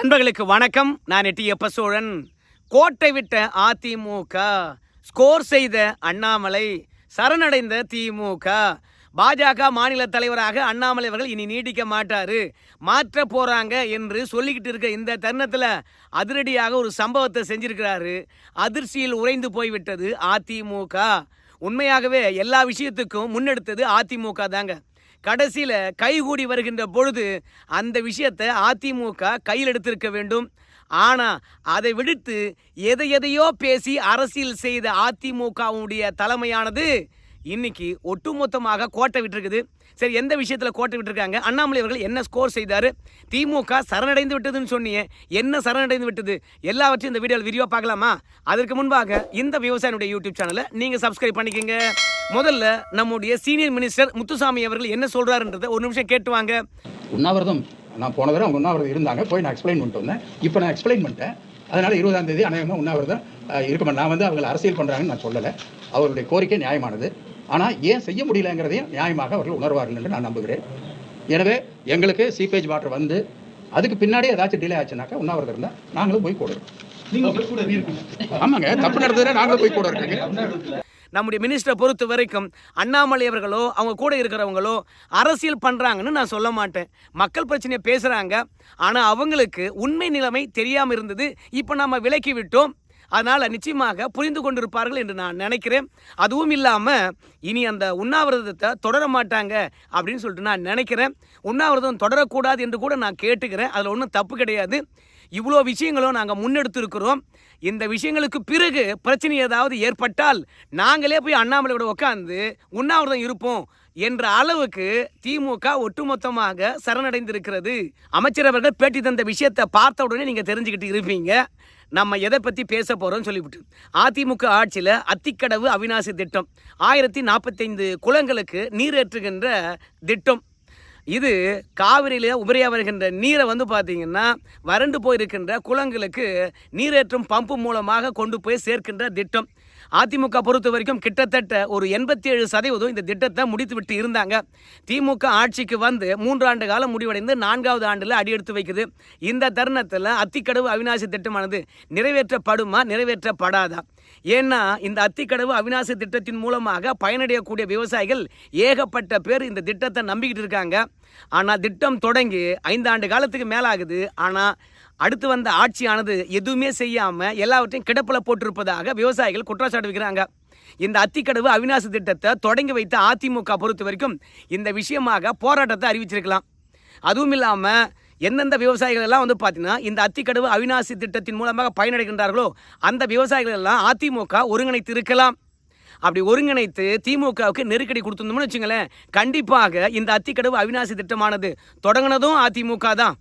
நண்பர்களுக்கு வணக்கம். நான் எட்டியப்ப சோழன் கோட்டை விட்ட அதிமுக ஸ்கோர் செய்த அண்ணாமலை சரணடைந்த திமுக பாஜக மாநில தலைவராக அண்ணாமலை அவர்கள் இனி நீடிக்க மாட்டாரு. மாற்ற போறாங்க என்று சொல்லிக்கிட்டு இருக்க இந்த தருணத்தில் அதிரடியாக ஒரு சம்பவத்தை செஞ்சிருக்கிறாரு. அதிர்ச்சியில் உறைந்து போய்விட்டது அதிமுக உண்மையாகவே எல்லா விஷயத்துக்கும் முன்னெடுத்தது அதிமுக தாங்க. கடைசியில் கைகூடி வருகின்ற பொழுது அந்த விஷயத்தை அதிமுக கையில் எடுத்திருக்க வேண்டும். ஆனால் அதை விடுத்து எதை எதையோ பேசி அரசியல் செய்த அதிமுகவுடைய தலைமையானது இன்னைக்கு ஒட்டுமொத்தமாக கோட்டை விட்டுருக்குது. சரி எந்த விஷயத்தில் கோட்டை விட்டுருக்காங்க? அண்ணாமலை அவர்கள் என்ன ஸ்கோர் செய்தார்? திமுக சரணடைந்து விட்டதுன்னு சொன்னீங்க என்ன சரணடைந்து விட்டது? எல்லாவற்றையும் இந்த வீடியோவில் விரிவாக பார்க்கலாமா? அதற்கு முன்பாக இந்த விவசாயினுடைய யூடியூப் சேனலை நீங்கள் சப்ஸ்கிரைப் பண்ணிக்கோங்க. முதல்ல நம்முடைய சீனியர் மினிஸ்டர் முத்துசாமி அவர்கள் என்ன சொல்றாருன்றதை ஒரு நிமிஷம் கேட்டு வாங்க. உண்ணாவிரதம். நான் போன தடவை அவங்க உண்ணாவிரதம் இருந்தாங்க. போய் நான் எக்ஸ்பிளைன் பண்ணிட்டு வந்தேன். இப்போ நான் எக்ஸ்பிளைன் பண்ணிட்டேன். அதனால இருபதாம் தேதி அநேகமாக உண்ணாவிரதம் அஹ், இருக்க. மாட்டேன். நான் வந்து அவங்க அரசியல் பண்ணுறாங்கன்னு நான் சொல்லலை. அவருடைய கோரிக்கை நியாயமானது. ஆனால் ஏன் செய்ய முடியலங்கிறதையும் நியாயமாக அவர்கள் உணர்வார்கள் என்று நான் நம்புகிறேன். எனவே எங்களுக்கு சீப்பேஜ் வாட்டர் வந்து அதுக்கு பின்னாடி ஏதாச்சும் டிலே ஆச்சுனாக்கா உண்ணாவிரதம் இருந்தால் நாங்களும் போய் கூட இருக்கோம் ஆமாங்க. தப்பு நடந்ததுன்னா நாங்களும் போய் கூட இருக்கோங்க. நம்முடைய மினிஸ்டரை பொறுத்த வரைக்கும் அண்ணாமலை அவர்களோ அவங்க கூட இருக்கிறவங்களோ அரசியல் பண்ணுறாங்கன்னு நான் சொல்ல மாட்டேன். மக்கள் பிரச்சனையை பேசுகிறாங்க ஆனால் அவங்களுக்கு உண்மை நிலைமை தெரியாமல் இருந்தது. இப்போ நம்ம விலக்கி விட்டோம். அதனால் நிச்சயமாக புரிந்து கொண்டிருப்பார்கள் என்று நான் நினைக்கிறேன். அதுவும் இல்லாமல் இனி அந்த உண்ணாவிரதத்தை தொடர மாட்டாங்க அப்படின்னு சொல்லிட்டு நான் நினைக்கிறேன். உண்ணாவிரதம் தொடரக்கூடாது என்று கூட நான் கேட்டுக்கிறேன். அதில் ஒன்றும் தப்பு கிடையாது. இவ்வளோ விஷயங்களும் நாங்கள் முன்னெடுத்திருக்கிறோம். இந்த விஷயங்களுக்கு பிறகு பிரச்சனை ஏதாவது ஏற்பட்டால் நாங்களே போய் அண்ணாமலையோட உட்காந்து உண்ணாவிரதம் இருப்போம் என்ற அளவுக்கு திமுக ஒட்டுமொத்தமாக சரணடைந்திருக்கிறது. அமைச்சர் அவர்கள் பேட்டி தந்த விஷயத்தை பார்த்த உடனே நீங்கள் தெரிஞ்சுக்கிட்டு இருப்பீங்க. நம்ம எதை பற்றி பேச போகிறோம்னு சொல்லிவிட்டு. அதிமுக ஆட்சியில் அத்திக்கடவு அவிநாசி திட்டம். ஆயிரத்தி நாற்பத்தைந்து குளங்களுக்கு நீரேற்றுகின்ற திட்டம். இது காவிரியில் உபரியாக வருகின்ற நீரை வந்து பார்த்தீங்கன்னா வறண்டு போயிருக்கின்ற குளங்களுக்கு நீரேற்றும் பம்பு மூலமாக கொண்டு போய் சேர்க்கின்ற திட்டம். அதிமுக பொறுத்த வரைக்கும் கிட்டத்தட்ட ஒரு எண்பத்தி ஏழு சதவீதம் இந்த திட்டத்தை முடித்து விட்டு இருந்தாங்க. திமுக ஆட்சிக்கு வந்து மூன்றாண்டு காலம் முடிவடைந்து நான்காவது ஆண்டில் அடியெடுத்து வைக்குது. இந்த தருணத்தில் அத்திக்கடவு அவிநாசி திட்டமானது நிறைவேற்றப்படுமா நிறைவேற்றப்படாதா? ஏன்னா இந்த அத்திக்கடவு அவிநாசி திட்டத்தின் மூலமாக பயனடையக்கூடிய விவசாயிகள் ஏகப்பட்ட பேர் இந்த திட்டத்தை நம்பிக்கிட்டு இருக்காங்க. ஆனால் திட்டம் தொடங்கி ஐந்தாண்டு காலத்துக்கு மேலாகுது. ஆனால் அடுத்து வந்த ஆட்சியானது எதுவுமே செய்யாமல் எல்லாவற்றையும் கிடப்பில் போட்டிருப்பதாக விவசாயிகள் குற்றச்சாட்டு வைக்கிறாங்க. இந்த அத்திக்கடவு அவிநாசி திட்டத்தை தொடங்கி வைத்த அதிமுக பொறுத்த வரைக்கும் இந்த விஷயமாக போராட்டத்தை அறிவிச்சிருக்கலாம். அதுவும் இல்லாமல் எந்தெந்த விவசாயிகள் எல்லாம் வந்து பார்த்தீங்கன்னா இந்த அத்திக்கடவு அவிநாசி திட்டத்தின் மூலமாக பயனடைகின்றார்களோ அந்த விவசாயிகள் எல்லாம் அதிமுக ஒருங்கிணைத்து இருக்கலாம். அப்படி ஒருங்கிணைத்து திமுகவுக்கு நெருக்கடி கொடுத்துருந்தோம்னு வச்சுங்களேன் கண்டிப்பாக இந்த அத்திக்கடவு அவிநாசி திட்டமானது தொடங்கினதும் அதிமுக தான்.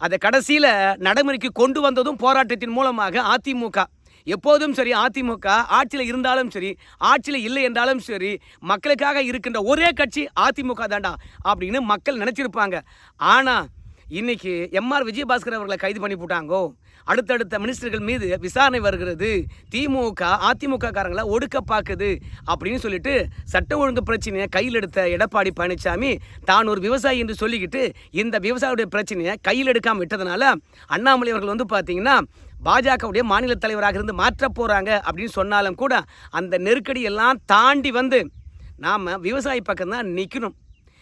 அதை கடைசியில் நடைமுறைக்கு கொண்டு வந்ததும் போராட்டத்தின் மூலமாக அதிமுக. எப்போதும் சரி அதிமுக ஆட்சியில் இருந்தாலும் சரி ஆட்சியில் இல்லை என்றாலும் சரி மக்களுக்காக இருக்கின்ற ஒரே கட்சி அதிமுக தாண்டா அப்படின்னு மக்கள் நினச்சிருப்பாங்க. ஆனால் இன்னைக்கு எம்ஆர் விஜயபாஸ்கர் அவர்களை கைது பண்ணி போட்டாங்கோ? அடுத்தடுத்த மினிஸ்டர்கள் மீது விசாரணை வருகிறது. திமுக அதிமுக காரங்களை ஒடுக்க பார்க்குது அப்படின்னு சொல்லிட்டு சட்ட ஒழுங்கு பிரச்சனையை கையில் எடுத்த எடப்பாடி பழனிசாமி தான் ஒரு விவசாயி என்று சொல்லிக்கிட்டு இந்த விவசாயியுடைய பிரச்சனையை கையில் எடுக்காமல் விட்டதுனால அண்ணாமலை அவர்கள் வந்து பார்த்தீங்கன்னா பாஜகவுடைய மாநில தலைவராக இருந்து மாற்ற போகிறாங்க அப்படின்னு சொன்னாலும் கூட அந்த நெருக்கடியெல்லாம் தாண்டி வந்து நாம் விவசாயி பக்கம் தான் நிற்கணும்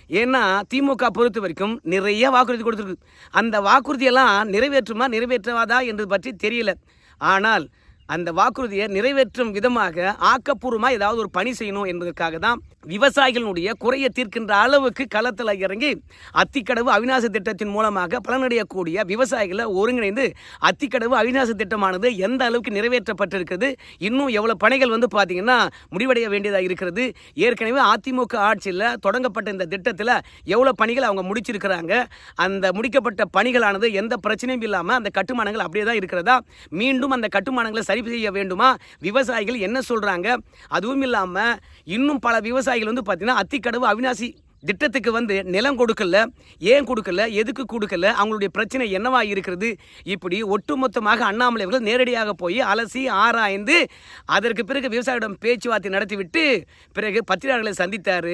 ஏன்னா திமுக பொறுத்த வரைக்கும் நிறைய வாக்குறுதி கொடுத்துருக்கு. அந்த வாக்குறுதியெல்லாம் நிறைவேற்றுமா நிறைவேற்றாதா என்று பற்றி தெரியல. ஆனால் அந்த வாக்குறுதியை நிறைவேற்றும் விதமாக ஆக்கப்பூர்வமாக ஏதாவது ஒரு பணி செய்யணும் என்பதற்காக தான் விவசாயிகளுடைய குறையை தீர்க்கின்ற அளவுக்கு களத்தில் இறங்கி அத்திக்கடவு அவிநாச திட்டத்தின் மூலமாக பலனடையக்கூடிய விவசாயிகளை ஒருங்கிணைந்து அத்திக்கடவு அவிநாச திட்டமானது எந்த அளவுக்கு நிறைவேற்றப்பட்டிருக்கிறது இன்னும் எவ்வளோ பணிகள் வந்து பார்த்தீங்கன்னா முடிவடைய வேண்டியதாக இருக்கிறது ஏற்கனவே அதிமுக ஆட்சியில் தொடங்கப்பட்ட இந்த திட்டத்தில் எவ்வளோ பணிகள் அவங்க முடிச்சிருக்கிறாங்க அந்த முடிக்கப்பட்ட பணிகளானது எந்த பிரச்சனையும் இல்லாமல் அந்த கட்டுமானங்கள் அப்படியே தான் இருக்கிறதா மீண்டும் அந்த கட்டுமானங்களை சரி செய்ய வேண்டுமா? விவசாயிகள் என்ன சொல்கிறாங்க அதுவும் இல்லாமல் இன்னும் பல விவசாயிகள் வந்து பார்த்திங்கன்னா அத்திக்கடவு அவினாசி திட்டத்துக்கு வந்து நிலம் கொடுக்கல. ஏன் கொடுக்கல? எதுக்கு கொடுக்கல? அவங்களுடைய பிரச்சனை என்னவாக இருக்கிறது? இப்படி ஒட்டுமொத்தமாக அண்ணாமலை அவர்கள் நேரடியாக போய் அலசி ஆராய்ந்து அதற்கு பிறகு விவசாயியிடம் பேச்சுவார்த்தை நடத்திவிட்டு பிறகு பத்திரிகையாளர்களை சந்தித்தார்.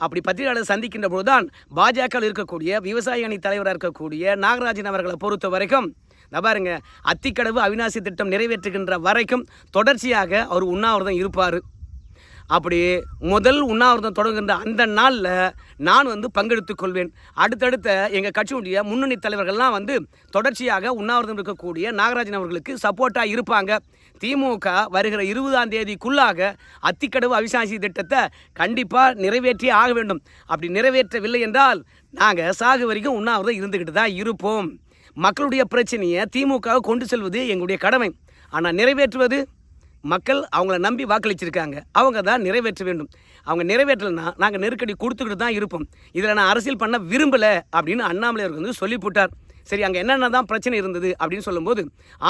அப்படி பத்திரிகையாளர் சந்திக்கின்ற போதுதான் பாஜகவில் இருக்கக்கூடிய விவசாய அணி தலைவராக இருக்கக்கூடிய நாகராஜன் அவர்களை பொறுத்த வரைக்கும் நான் பாருங்க அத்திக்கடவு அவிநாசி திட்டம் நிறைவேற்றுகின்ற வரைக்கும் தொடர்ச்சியாக அவர் உண்ணாவிரதம் இருப்பார். அப்படி முதல் உண்ணாவிரதம் தொடங்குகின்ற அந்த நாளில் நான் வந்து பங்கெடுத்துக் கொள்வேன். அடுத்தடுத்த எங்கள் கட்சியுடைய முன்னணி தலைவர்கள்லாம் வந்து தொடர்ச்சியாக உண்ணாவிரதம் இருக்கக்கூடிய நாகராஜன் அவர்களுக்கு சப்போர்ட்டாக இருப்பாங்க. திமுக வருகிற இருபதாம் தேதிக்குள்ளாக அத்திக்கடவு அவிசாசி திட்டத்தை கண்டிப்பாக நிறைவேற்றியே ஆக வேண்டும். அப்படி நிறைவேற்றவில்லை என்றால் நாங்கள் சாகு வரைக்கும் உண்ணாவிரதம் இருந்துக்கிட்டு தான் இருப்போம். மக்களுடைய பிரச்சனையை திமுக கொண்டு செல்வது எங்களுடைய கடமை. ஆனால் நிறைவேற்றுவது மக்கள் அவங்கள நம்பி வாக்களிச்சிருக்காங்க. அவங்க தான் நிறைவேற்ற வேண்டும். அவங்க நிறைவேற்றலைன்னா நாங்கள் நெருக்கடி கொடுத்துக்கிட்டு தான் இருப்போம். இதில் நான் அரசியல் பண்ண விரும்பலை அப்படின்னு அண்ணாமலையர் வந்து சொல்லி போட்டார். சரி அங்கே என்னென்ன தான் பிரச்சனை இருந்தது அப்படின்னு சொல்லும்போது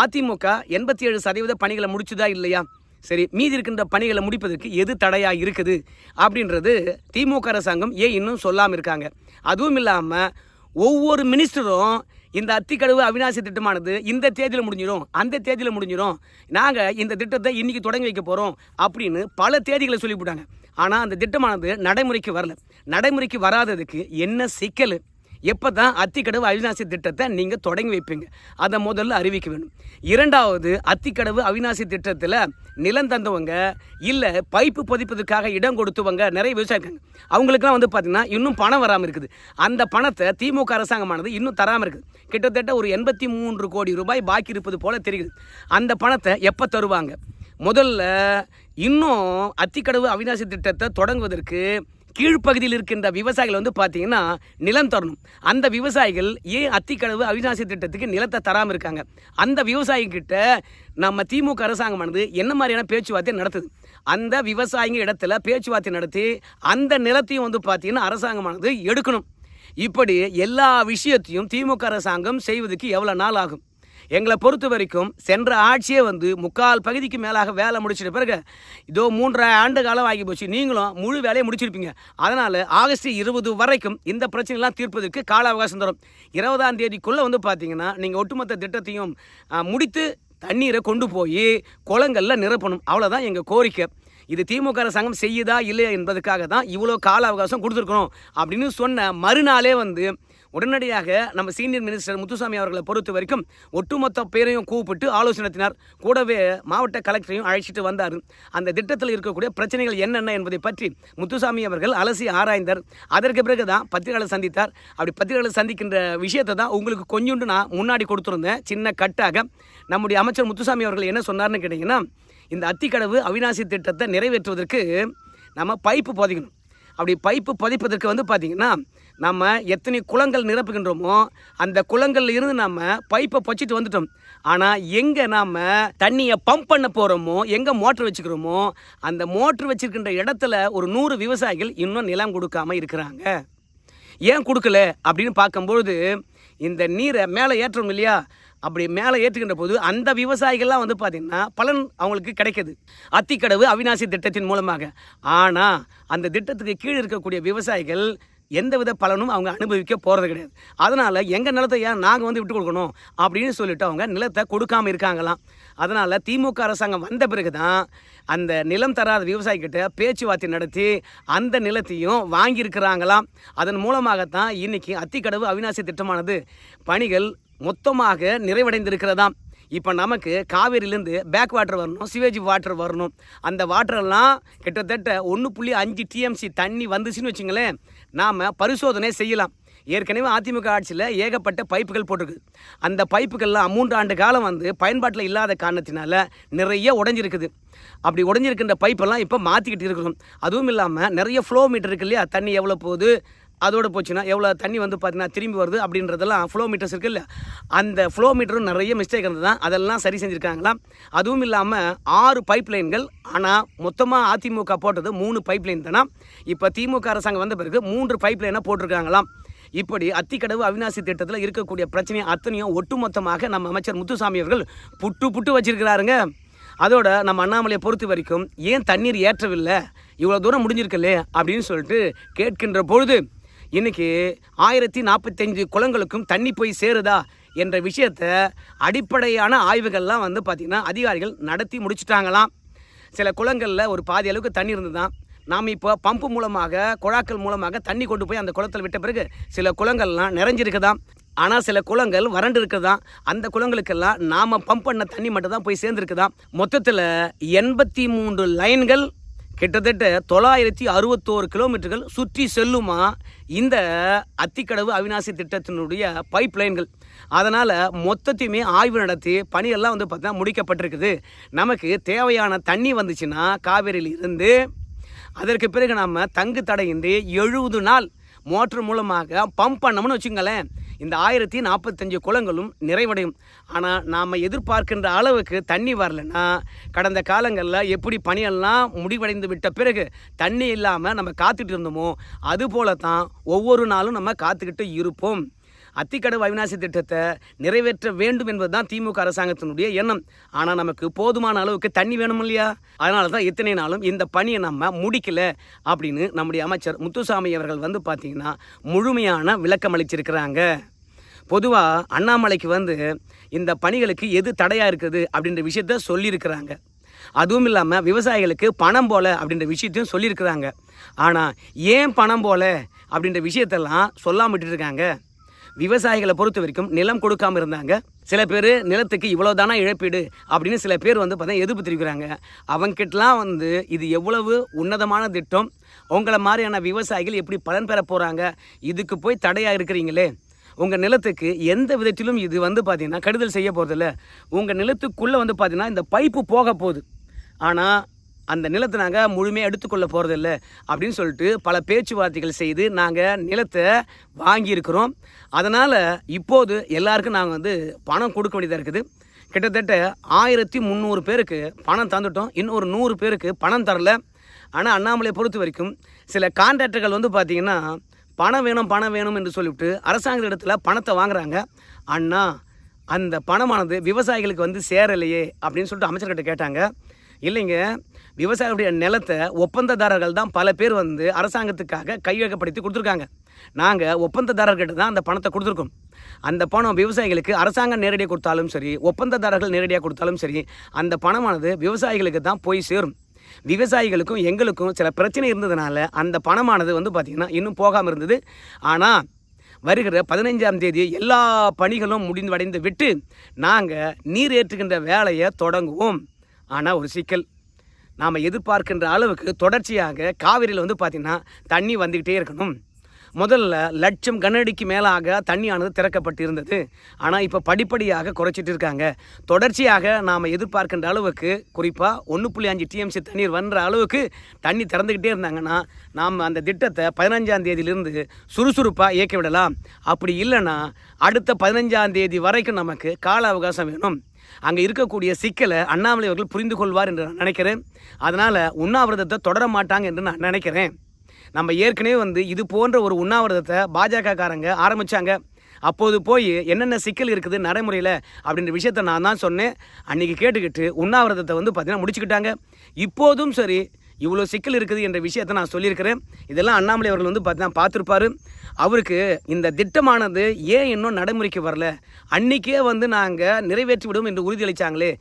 அதிமுக எண்பத்தி ஏழு சதவீத பணிகளை முடிச்சுதா இல்லையா? சரி மீதி இருக்கின்ற பணிகளை முடிப்பதற்கு எது தடையாக இருக்குது? அப்படின்றது திமுக அரசாங்கம் ஏன் இன்னும் சொல்லாமல் இருக்காங்க. அதுவும் இல்லாமல் ஒவ்வொரு மினிஸ்டரும் இந்த அத்திக்கழுவு அவிநாசி திட்டமானது இந்த தேதியில் முடிஞ்சிடும் அந்த தேதியில் முடிஞ்சிடும். நாங்கள் இந்த திட்டத்தை இன்றைக்கி தொடங்கி வைக்க போகிறோம் அப்படின்னு பல தேதிகளை சொல்லிவிட்டாங்க. ஆனால் அந்த திட்டமானது நடைமுறைக்கு வரல. நடைமுறைக்கு வராததுக்கு என்ன சிக்கல்? எப்போ தான் அத்திக்கடவு அவிநாசி திட்டத்தை நீங்கள் தொடங்கி வைப்பீங்க? அதை முதல்ல அறிவிக்க வேணும். இரண்டாவது அத்திக்கடவு அவிநாசி திட்டத்தில் நிலம் தந்தவங்க இல்லை பைப்பு பதிப்பதற்காக இடம் கொடுத்தவங்க நிறைய விவசாயம் இருக்காங்க. அவங்களுக்குலாம் வந்து பார்த்திங்கன்னா இன்னும் பணம் வராமல் இருக்குது. அந்த பணத்தை திமுக அரசாங்கமானது இன்னும் தராமல் இருக்குது. கிட்டத்தட்ட ஒரு எண்பத்தி மூன்று கோடி ரூபாய் பாக்கி இருப்பது போல தெரியுது. அந்த பணத்தை எப்போ தருவாங்க? முதல்ல இன்னும் அத்திக்கடவு அவிநாசி திட்டத்தை தொடங்குவதற்கு கீழ்ப்பகுதியில் இருக்கின்ற விவசாயிகள் வந்து பார்த்தீங்கன்னா நிலம் தரணும். அந்த விவசாயிகள் ஏன் அத்திக்கடவு அவிநாசி திட்டத்துக்கு நிலத்தை தராமல் இருக்காங்க? அந்த விவசாயிகிட்ட நம்ம திமுக அரசாங்கமானது என்ன மாதிரியான பேச்சுவார்த்தை நடத்துது? அந்த விவசாயிங்க இடத்துல பேச்சுவார்த்தை நடத்தி அந்த நிலத்தையும் வந்து பார்த்தீங்கன்னா அரசாங்கமானது எடுக்கணும். இப்படி எல்லா விஷயத்தையும் திமுக அரசாங்கம் செய்வதற்கு எவ்வளோ நாள் ஆகும்? எங்களை பொறுத்த வரைக்கும் சென்ற ஆட்சியே வந்து முக்கால் பகுதிக்கு மேலாக வேலை முடிச்சிட்ட பிறகு இதோ மூன்றரை ஆண்டு காலம் ஆகி போச்சு நீங்களும் முழு வேலையை முடிச்சிருப்பீங்க. அதனால் ஆகஸ்ட் இருபது வரைக்கும் இந்த பிரச்சனைலாம் தீர்ப்பதற்கு கால அவகாசம் தரும். இருபதாம் தேதிக்குள்ளே வந்து பார்த்தீங்கன்னா நீங்கள் ஒட்டுமொத்த திட்டத்தையும் முடித்து தண்ணீரை கொண்டு போய் குளங்களில் நிரப்பணும். அவ்வளோதான் எங்கள் கோரிக்கை. இது திமுக அரசாங்கம் செய்யுதா இல்லையா என்பதுக்காக தான் இவ்வளோ கால அவகாசம் கொடுத்துருக்கணும் அப்படின்னு சொன்ன மறுநாளே வந்து உடனடியாக நம்ம சீனியர் மினிஸ்டர் முத்துசாமி அவர்களை பொறுத்த வரைக்கும் ஒட்டுமொத்த பேரையும் கூப்பிட்டு ஆலோசனை நடத்தினார் கூடவே மாவட்ட கலெக்டரையும் அழைச்சிட்டு வந்தார். அந்த திட்டத்தில் இருக்கக்கூடிய பிரச்சனைகள் என்னென்ன என்பதை பற்றி முத்துசாமி அவர்கள் அலசி ஆராய்ந்தார். அதற்கு பிறகு தான் பத்திரிகையாளர் சந்தித்தார். அப்படி பத்திரிகையாளர் சந்திக்கின்ற விஷயத்தை தான் உங்களுக்கு கொஞ்சோண்டு நான் முன்னாடி கொடுத்துருந்தேன். சின்ன கட்டாக. நம்முடைய அமைச்சர் முத்துசாமி அவர்கள் என்ன சொன்னார்னு கேட்டிங்கன்னா இந்த அத்திக்கடவு அவிநாசி திட்டத்தை நிறைவேற்றுவதற்கு நம்ம பைப்பு புதைக்கணும். அப்படி பைப்பு புதைப்பதற்கு வந்து பார்த்திங்கன்னா நம்ம எத்தனை குளங்கள் நிரப்புகின்றோமோ அந்த குளங்கள்ல இருந்து நம்ம பைப்பை பச்சிட்டு வந்துட்டோம். ஆனால் எங்கே நாம் தண்ணியை பம்ப் பண்ண போகிறோமோ எங்கே மோட்டர் வச்சுக்கிறோமோ அந்த மோட்டர் வச்சுருக்கின்ற இடத்துல ஒரு நூறு விவசாயிகள் இன்னும் நிலம் கொடுக்காமல் இருக்கிறாங்க. ஏன் கொடுக்கல? அப்படின்னு பார்க்கும்பொழுது இந்த நீரை மேலே ஏற்றணும் இல்லையா? அப்படி மேலே ஏற்றுகின்ற போது அந்த விவசாயிகள்லாம் வந்து பார்த்திங்கன்னா பலன் அவங்களுக்கு கிடைக்கிது. அத்திக்கடவு அவிநாசி திட்டத்தின் மூலமாக. ஆனால் அந்த திட்டத்துக்கு கீழே இருக்கக்கூடிய விவசாயிகள் எந்தவித பலனும் அவங்க அனுபவிக்க போகிறது கிடையாது. அதனால் எங்கள் நிலத்தை ஏன் நாங்கள் வந்து விட்டு கொடுக்கணும் அப்படின்னு சொல்லிட்டு அவங்க நிலத்தை கொடுக்காம இருக்காங்களாம். அதனால் திமுக அரசாங்கம் வந்த பிறகு தான் அந்த நிலம் தராத விவசாயிக்கிட்ட பேச்சுவார்த்தை நடத்தி அந்த நிலத்தையும் வாங்கியிருக்கிறாங்களாம். அதன் மூலமாகத்தான் இன்னைக்கு அத்திக்கடவு அவிநாசி திட்டமானது பணிகள் மொத்தமாக நிறைவடைந்திருக்கிறதாம். இப்போ நமக்கு காவேரியிலேருந்து பேக் வாட்டர் வரணும் சிவேஜ் வாட்டர் வரணும். அந்த வாட்டரெல்லாம் கிட்டத்தட்ட ஒன்று புள்ளி அஞ்சு டிஎம்சி தண்ணி வந்துச்சுன்னு வச்சுங்களேன் நாம் பரிசோதனை செய்யலாம். ஏற்கனவே அதிமுக ஆட்சியில் ஏகப்பட்ட பைப்புகள் போட்டிருக்கு. அந்த பைப்புகள்லாம் மூன்று ஆண்டு காலம் வந்து பயன்பாட்டில் இல்லாத காரணத்தினால நிறைய உடஞ்சிருக்குது. அப்படி உடஞ்சிருக்கின்ற பைப்பெல்லாம் இப்போ மாற்றிக்கிட்டு இருக்கணும். அதுவும் இல்லாமல் நிறைய ஃப்ளோ மீட்டர் இருக்கு இல்லையா? தண்ணி எவ்வளோ போகுது? அதோடு போச்சுன்னா எவ்வளோ தண்ணி வந்து பார்த்தீங்கன்னா திரும்பி வருது அப்படின்றதெல்லாம் ஃப்ளோ மீட்டர்ஸ் இருக்குல்ல அந்த ஃப்ளோ மீட்டரும் நிறைய மிஸ்டேக் இருந்தது தான் அதெல்லாம் சரி செஞ்சுருக்காங்களாம் அதுவும் இல்லாமல் ஆறு பைப் லைன்கள் ஆனால் மொத்தமாக அதிமுக போட்டது மூணு பைப் லைன் தானே? இப்போ திமுக அரசாங்கம் வந்த பிறகு மூன்று பைப் லைனாக போட்டிருக்காங்களாம். இப்படி அத்திக்கடவு அவிநாசி திட்டத்தில் இருக்கக்கூடிய பிரச்சனையை அத்தனையும் ஒட்டுமொத்தமாக நம்ம அமைச்சர் முத்துசாமி அவர்கள் புட்டு புட்டு வச்சிருக்கிறாருங்க. அதோட நம்ம அண்ணாமலையை பொறுத்த வரைக்கும் ஏன் தண்ணீர் ஏற்றவில்லை? இவ்வளோ தூரம் முடிஞ்சிருக்கலே அப்படின்னு சொல்லிட்டு கேட்கின்ற பொழுது இன்னைக்கு ஆயிரத்தி நாற்பத்தஞ்சு குளங்களுக்கும் தண்ணி போய் சேருதா என்ற விஷயத்த அடிப்படையான ஆய்வுகள்லாம் வந்து பார்த்திங்கன்னா அதிகாரிகள் நடத்தி முடிச்சுட்டாங்களாம். சில குளங்களில் ஒரு பாதி அளவுக்கு தண்ணி இருந்துதான் நாம் இப்போ பம்பு மூலமாக குழாக்கள் மூலமாக தண்ணி கொண்டு போய் அந்த குளத்தில் விட்ட பிறகு சில குளங்கள்லாம் நிறைஞ்சிருக்குதாம். ஆனால் சில குளங்கள் வறண்டு இருக்குதான் அந்த குளங்களுக்கெல்லாம் நாம் பம்ப் பண்ண தண்ணி மட்டும் தான் போய் சேர்ந்துருக்குதான் மொத்தத்தில் எண்பத்தி மூன்று லைன்கள் கிட்டத்தட்ட தொள்ளாயிரத்தி அறுபத்தோரு கிலோமீட்டர்கள் சுற்றி செல்லுமா இந்த அத்திக்கடவு அவிநாசி திட்டத்தினுடைய பைப் லைன்கள் அதனால் மொத்தத்தையுமே ஆய்வு நடத்தி பணியெல்லாம் வந்து பார்த்தா முடிக்கப்பட்டிருக்குது. நமக்கு தேவையான தண்ணி வந்துச்சுன்னா காவேரியில் இருந்து அதற்கு பிறகு நம்ம தங்கு தடையின்றி எழுபது நாள் மோட்டர் மூலமாக பம்ப் பண்ணோம்னு வச்சுங்களேன் இந்த ஆயிரத்தி நாற்பத்தஞ்சு குளங்களும் நிறைவடையும். ஆனால் நாம் எதிர்பார்க்கின்ற அளவுக்கு தண்ணி வரலன்னா கடந்த காலங்களில் எப்படி பணியெல்லாம் முடிவடைந்து விட்ட பிறகு தண்ணி இல்லாமல் நம்ம காத்துட்டு இருந்தோமோ அதுபோல தான் ஒவ்வொரு நாளும் நம்ம காத்துக்கிட்டு இருப்போம். அத்திக்கடவு அவிநாசி திட்டத்தை நிறைவேற்ற வேண்டும் என்பது தான் திமுக அரசாங்கத்தினுடைய எண்ணம். ஆனால் நமக்கு போதுமான அளவுக்கு தண்ணி வேணும் இல்லையா? அதனால தான் இத்தனை நாளும் இந்த பணியை நம்ம முடிக்கல அப்படின்னு நம்முடைய அமைச்சர் முத்துசாமி அவர்கள் வந்து பார்த்தீங்கன்னா முழுமையான விளக்கம் அளிச்சிருக்கிறாங்க. பொதுவாக அண்ணாமலைக்கு வந்து இந்த பணிகளுக்கு எது தடையாக இருக்குது அப்படின்ற விஷயத்த சொல்லியிருக்கிறாங்க. அதுவும் இல்லாமல் விவசாயிகளுக்கு பணம் போல அப்படின்ற விஷயத்தையும் சொல்லியிருக்கிறாங்க. ஆனால் ஏன் பணம் போல அப்படின்ற விஷயத்தெல்லாம் சொல்லாம விட்டுட்டு இருக்காங்க? விவசாயிகளை பொறுத்த வரைக்கும் நிலம் கொடுக்காம இருந்தாங்க. சில பேர் நிலத்துக்கு இவ்வளோ தானா இழப்பீடு அப்படின்னு சில பேர் வந்து பார்த்தா எதிர்ப்பு தெரிவிக்கிறாங்க அவங்ககிட்டலாம் வந்து இது எவ்வளவு உன்னதமான திட்டம்? உங்களை மாதிரியான விவசாயிகள் எப்படி பலன் பெற போகிறாங்க இதுக்கு போய் தடையாக இருக்கிறீங்களே. உங்கள் நிலத்துக்கு எந்த விதத்திலும் இது வந்து பார்த்தீங்கன்னா கெடுதல் செய்ய போகிறதில்ல உங்கள் நிலத்துக்குள்ளே வந்து பார்த்திங்கன்னா இந்த பைப்பு போக போகுது. ஆனால் அந்த நிலத்தை நாங்கள் முழுமையாக எடுத்துக்கொள்ள போகிறதில்ல அப்படின்னு சொல்லிட்டு பல பேச்சுவார்த்தைகள் செய்து நாங்கள் நிலத்தை வாங்கியிருக்கிறோம். அதனால் இப்போது எல்லாருக்கும் நாங்கள் வந்து பணம் கொடுக்க வேண்டியதாக இருக்குது. கிட்டத்தட்ட ஆயிரத்தி முந்நூறு பேருக்கு பணம் தந்துட்டோம். இன்னும் ஒரு நூறு பேருக்கு பணம் தரல. ஆனால் அண்ணாமலையை பொறுத்த வரைக்கும் சில கான்ட்ராக்டர்கள் வந்து பார்த்திங்கன்னா பணம் வேணும் பணம் வேணும் என்று சொல்லிவிட்டு அரசாங்க இடத்துல பணத்தை வாங்குறாங்க. அண்ணா அந்த பணமானது விவசாயிகளுக்கு வந்து சேரலையே அப்படின்னு சொல்லிட்டு அமைச்சர்கிட்ட கேட்டாங்க. இல்லைங்க விவசாயிகளுடைய நிலத்தை ஒப்பந்ததாரர்கள் தான் பல பேர் வந்து அரசாங்கத்துக்காக கையகப்படுத்தி கொடுத்துருக்காங்க. நாங்கள் ஒப்பந்ததாரர்கிட்ட தான் அந்த பணத்தை கொடுத்துருக்கோம். அந்த பணம் விவசாயிகளுக்கு அரசாங்கம் நேரடியாக கொடுத்தாலும் சரி ஒப்பந்ததாரர்கள் நேரடியாக கொடுத்தாலும் சரி அந்த பணமானது விவசாயிகளுக்கு தான் போய் சேரும். விவசாயிகளுக்கும் எங்களுக்கும் சில பிரச்சனை இருந்ததுனால அந்த பணமானது வந்து பார்த்திங்கன்னா இன்னும் போகாமல் இருந்தது. ஆனால் வருகிற பதினைஞ்சாம் தேதி எல்லா பணிகளும் முடிவடைந்து விட்டு நாங்கள் நீர் ஏற்றுகின்ற வேலையை தொடங்குவோம். ஆனால் ஒரு சிக்கல். நாம் எதிர்பார்க்கின்ற அளவுக்கு தொடர்ச்சியாக காவிரியில் வந்து பார்த்திங்கன்னா தண்ணி வந்துக்கிட்டே இருக்கணும். முதல்ல லட்சம் கனஅடிக்கு மேலாக தண்ணியானது திறக்கப்பட்டு இருந்தது. ஆனால் இப்போ படிப்படியாக குறைச்சிட்டு இருக்காங்க. தொடர்ச்சியாக நாம் எதிர்பார்க்கின்ற அளவுக்கு குறிப்பாக ஒன்று புள்ளி அஞ்சு டிஎம்சி தண்ணீர் வன்ற அளவுக்கு தண்ணி திறந்துக்கிட்டே இருந்தாங்கன்னா நாம் அந்த திட்டத்தை பதினஞ்சாம் தேதியிலிருந்து சுறுசுறுப்பாக இயக்கி விடலாம். அப்படி இல்லைன்னா அடுத்த பதினஞ்சாம் தேதி வரைக்கும் நமக்கு கால அவகாசம் வேணும். அங்கே இருக்கக்கூடிய சிக்கலை அண்ணாமலை அவர்கள் புரிந்து கொள்வார் என்று நான் நினைக்கிறேன். அதனால் உண்ணாவிரதத்தை தொடர மாட்டாங்க என்று நான் நினைக்கிறேன். நம்ம ஏற்கனவே வந்து இது போன்ற ஒரு உண்ணாவிரதத்தை பாஜகக்காரங்க ஆரம்பித்தாங்க அப்போது போய் என்னென்ன சிக்கல் இருக்குது நடைமுறையில் அப்படின்ற விஷயத்த நான் தான் சொன்னேன். அன்றைக்கி கேட்டுக்கிட்டு உண்ணாவிரதத்தை வந்து பார்த்திங்கன்னா முடிச்சுக்கிட்டாங்க. இப்போதும் சரி இவ்வளோ சிக்கல் இருக்குது என்ற விஷயத்தை நான் சொல்லியிருக்கிறேன். இதெல்லாம் அண்ணாமலை அவர்கள் வந்து பார்த்தா பார்த்துருப்பாரு. அவருக்கு இந்த திட்டமானது ஏன் இன்னும் நடைமுறைக்கு வரல? அன்னைக்கே வந்து நாங்கள் நிறைவேற்றி விடும் என்று உறுதியளித்தாங்களே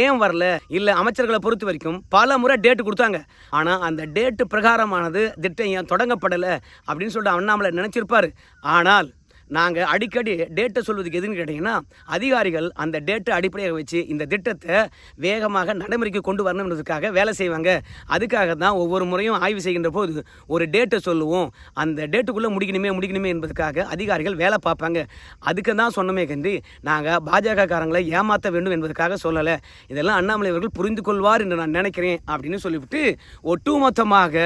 ஏன் வரல? இல்லை அமைச்சர்களை பொறுத்த வரைக்கும் பல முறை டேட்டு கொடுத்தாங்க. ஆனால் அந்த டேட்டு பிரகாரமானது திட்டம் ஏன் தொடங்கப்படலை? அப்படின்னு சொல்லிட்டு அண்ணாமலை நினச்சிருப்பார். ஆனால் நாங்கள் அடிக்கடி டேட்டை சொல்வதுக்கு எதுன்னு கேட்டிங்கன்னா அதிகாரிகள் அந்த டேட்டை அடிப்படையாக வச்சு இந்த திட்டத்தை வேகமாக நடைமுறைக்கு கொண்டு வரணுன்றதுக்காக வேலை செய்வாங்க. அதுக்காக தான் ஒவ்வொரு முறையும் ஆய்வு செய்கின்ற போது ஒரு டேட்டை சொல்லுவோம். அந்த டேட்டுக்குள்ளே முடிக்கணுமே முடிக்கணுமே என்பதற்காக அதிகாரிகள் வேலை பார்ப்பாங்க. அதுக்கு தான் சொன்னமே கண்டி நாங்கள் பாஜக காரங்களை ஏமாற்ற வேண்டும் என்பதற்காக சொல்லலை. இதெல்லாம் அண்ணாமலை அவர்கள் புரிந்து கொள்வார் என்று நான் நினைக்கிறேன் அப்படின்னு சொல்லிவிட்டு ஒட்டுமொத்தமாக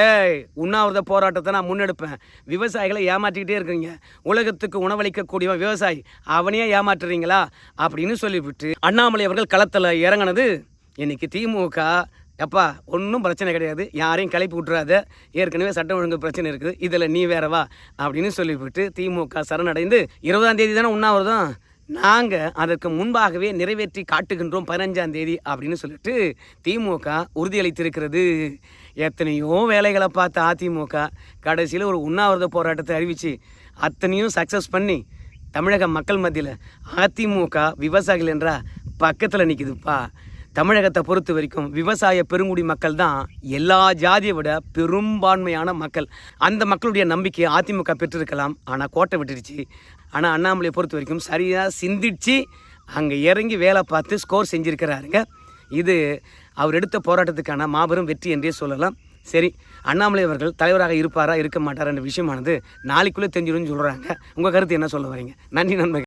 ஏய் உண்ணாவிரத போராட்டத்தை நான் முன்னெடுப்பேன். விவசாயிகளை ஏமாற்றிக்கிட்டே இருக்கீங்க. உலகத்துக்கு உணவளிக்கக்கூடியவன் விவசாயி. அவனையே ஏமாற்றுறீங்களா? அப்படின்னு சொல்லிவிட்டு அண்ணாமலை அவர்கள் களத்தில் இறங்கினது இன்னைக்கு திமுக. எப்பா ஒன்றும் பிரச்சனை கிடையாது. யாரையும் கிளப்பி விட்றாத ஏற்கனவே சட்டம் ஒழுங்கு பிரச்சனை இருக்குது. இதில் நீ வேறவா அப்படின்னு சொல்லிவிட்டு திமுக சரணடைந்து இருபதாம் தேதி தானே உண்ணாவிரதம்? நாங்கள் அதற்கு முன்பாகவே நிறைவேற்றி காட்டுகின்றோம் பதினஞ்சாம் தேதி அப்படின்னு சொல்லிட்டு திமுக உறுதியளித்திருக்கிறது. எத்தனையோ வேலைகளை பார்த்த அதிமுக கடைசியில் ஒரு உண்ணாவிரத போராட்டத்தை அறிவித்து அத்தனையும் சக்ஸஸ் பண்ணி தமிழக மக்கள் மத்தியில் அதிமுக விவசாயிகள் என்றால் பக்கத்தில் நிற்குதுப்பா தமிழகத்தை பொறுத்த வரைக்கும் விவசாய பெருங்குடி மக்கள் தான் எல்லா ஜாதியை விட பெரும்பான்மையான மக்கள். அந்த மக்களுடைய நம்பிக்கையை அதிமுக பெற்றிருக்கலாம். ஆனால் கோட்டை விட்டுருச்சு ஆனால் அண்ணாமலையை பொறுத்த வரைக்கும் சரியாக சிந்திச்சு அங்கே இறங்கி வேலை பார்த்து ஸ்கோர் செஞ்சுருக்கிறாருங்க. இது அவர் எடுத்த போராட்டத்துக்கான மாபெரும் வெற்றி என்றே சொல்லலாம். சரி அண்ணாமலை அவர்கள் தலைவராக இருப்பாரா இருக்க மாட்டாரா என்ற விஷயமானது நாளைக்குள்ளே தெரிஞ்சிடும்னு சொல்கிறாங்க உங்கள் கருத்து என்ன சொல்ல வரீங்க? நன்றி நண்பர்கள்.